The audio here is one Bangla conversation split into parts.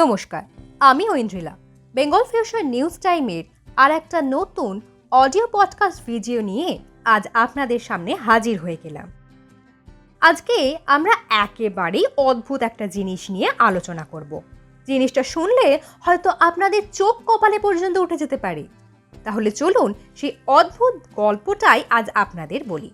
নমস্কার, আমি ঐন্দ্রিলা। বেঙ্গল ফিউশন নিউজ টাইমের আর একটা নতুন অডিও পডকাস্ট ভিডিও নিয়ে আজ আপনাদের সামনে হাজির হয়ে গেলাম। আজকে আমরা একেবারেই অদ্ভুত একটা জিনিস নিয়ে আলোচনা করব। জিনিসটা শুনলে হয়তো আপনাদের চোখ কপালে পর্যন্ত উঠে যেতে পারে। তাহলে চলুন সেই অদ্ভুত গল্পটাই আজ আপনাদের বলি।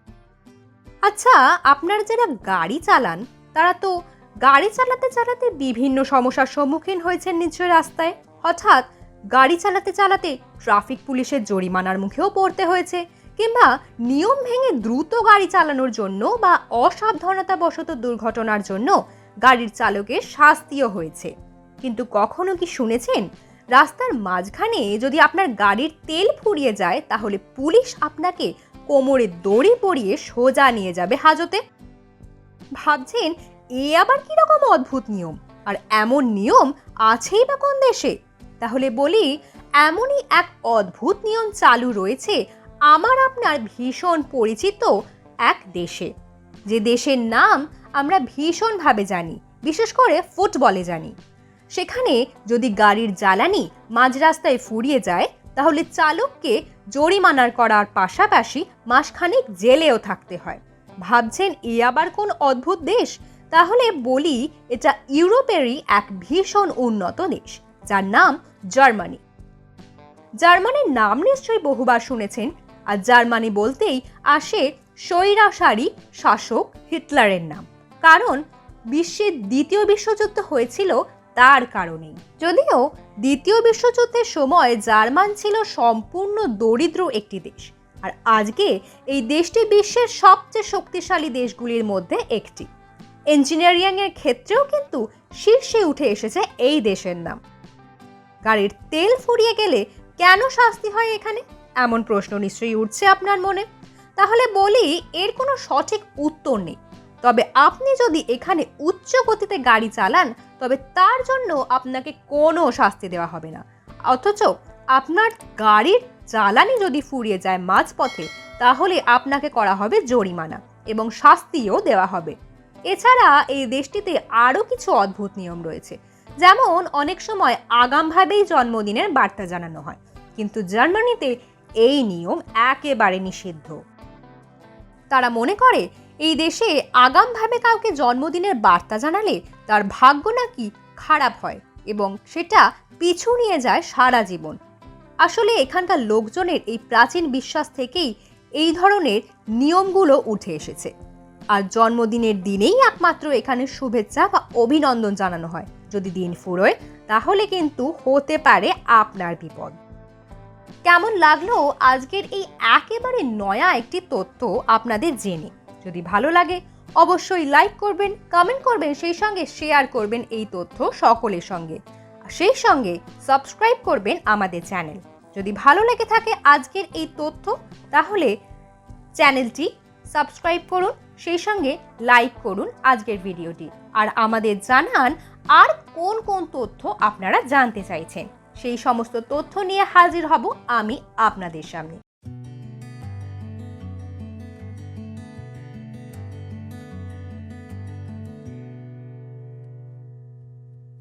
আচ্ছা আপনারা যারা গাড়ি চালান, তারা তো গাড়ি চালাতে চালাতে বিভিন্ন সমস্যার সম্মুখীন হয়েছেন নিশ্চয় রাস্তায়। হঠাৎ গাড়ি চালাতে চালাতে ট্রাফিক পুলিশের জরিমানার মুখেও পড়তে হয়েছে কিংবা নিয়ম ভেঙে দ্রুত গাড়ি চালানোর জন্য বা অসাবধানতাবশত দুর্ঘটনার জন্য গাড়ির চালকের শাস্তিও হয়েছে। কিন্তু কখনো কি শুনেছেন? রাস্তার মাঝখানে যদি আপনার গাড়ির তেল ফুরিয়ে যায়, তাহলে পুলিশ আপনাকে কোমরে দড়ি পরিয়ে সোজা নিয়ে যাবে হাজতে। ভাবছেন এ আবার কীরকম অদ্ভুত নিয়ম? আর এমন নিয়ম আছেই বা কোন দেশে? তাহলে বলি, এমনই এক অদ্ভুত নিয়ম চালু রয়েছে আমার আপনার ভীষণ পরিচিত এক দেশে। যে দেশের নাম আমরা ভীষণভাবে জানি, বিশেষ করে ফুটবলে জানি। সেখানে যদি গাড়ির জ্বালানি মাঝ রাস্তায় ফুরিয়ে যায়, তাহলে চালককে জরিমানার করার পাশাপাশি মাসখানেক জেলেও থাকতে হয়। ভাবছেন এ আবার কোন অদ্ভুত দেশ? তাহলে বলি, এটা ইউরোপেরই এক ভীষণ উন্নত দেশ, যার নাম জার্মানি। জার্মানির নাম নিশ্চয়ই বহুবার শুনেছেন, আর জার্মানি বলতেই আসে স্বৈরাচারী শাসক হিটলারের নাম, কারণ বিশ্বের দ্বিতীয় বিশ্বযুদ্ধ হয়েছিল তার কারণেই। যদিও দ্বিতীয় বিশ্বযুদ্ধের সময় জার্মান ছিল সম্পূর্ণ দরিদ্র একটি দেশ, আর আজকে এই দেশটি বিশ্বের সবচেয়ে শক্তিশালী দেশগুলির মধ্যে একটি। ইঞ্জিনিয়ারিংয়ের ক্ষেত্রেও কিন্তু শীর্ষে উঠে এসেছে এই দেশের নাম। গাড়ির তেল ফুরিয়ে গেলে কেন শাস্তি হয় এখানে? এমন প্রশ্ন নিশ্চয়ই উঠছে আপনার মনে। তাহলে বলি, এর কোনো সঠিক উত্তর নেই। তবে আপনি যদি এখানে উচ্চ গতিতে গাড়ি চালান, তবে তার জন্য আপনাকে কোনো শাস্তি দেওয়া হবে না। অথচ আপনার গাড়ির জ্বালানি যদি ফুরিয়ে যায় মাঝপথে, তাহলে আপনাকে করা হবে জরিমানা এবং শাস্তিও দেওয়া হবে। এছাড়া এই দেশটিতে আরও কিছু অদ্ভুত নিয়ম রয়েছে। যেমন, অনেক সময় আগামভাবেই জন্মদিনের বার্তা জানানো হয়, কিন্তু জার্মানিতে এই নিয়ম একেবারে নিষিদ্ধ। তারা মনে করে, এই দেশে আগামভাবে কাউকে জন্মদিনের বার্তা জানালে তার ভাগ্য নাকি খারাপ হয় এবং সেটা পিছু নিয়ে যায় সারা জীবন। আসলে এখানকার লোকজনের এই প্রাচীন বিশ্বাস থেকেই এই ধরনের নিয়মগুলো উঠে এসেছে। আর জন্মদিনের দিনেই একমাত্র এখানে শুভেচ্ছা বা অভিনন্দন জানানো হয়। যদি দিন ফুরোয়, তাহলে কিন্তু হতে পারে আপনার বিপদ। কেমন লাগল আজকের এই একেবারে নয়া একটি তথ্য আপনাদের জেনে? যদি ভালো লাগে, অবশ্যই লাইক করবেন, কমেন্ট করবেন, সেই সঙ্গে শেয়ার করবেন এই তথ্য সকলের সঙ্গে। সেই সঙ্গে সাবস্ক্রাইব করবেন আমাদের চ্যানেল। যদি ভালো লেগে থাকে আজকের এই তথ্য, তাহলে চ্যানেলটি সাবস্ক্রাইব করুন সেই সঙ্গে লাইক করুন আজকের ভিডিওটি আর আমাদের জানান আর কোন কোন তথ্য আপনারা জানতে চাইছেন। সেই সমস্ত তথ্য নিয়ে হাজির হব আমি আপনাদের সামনে।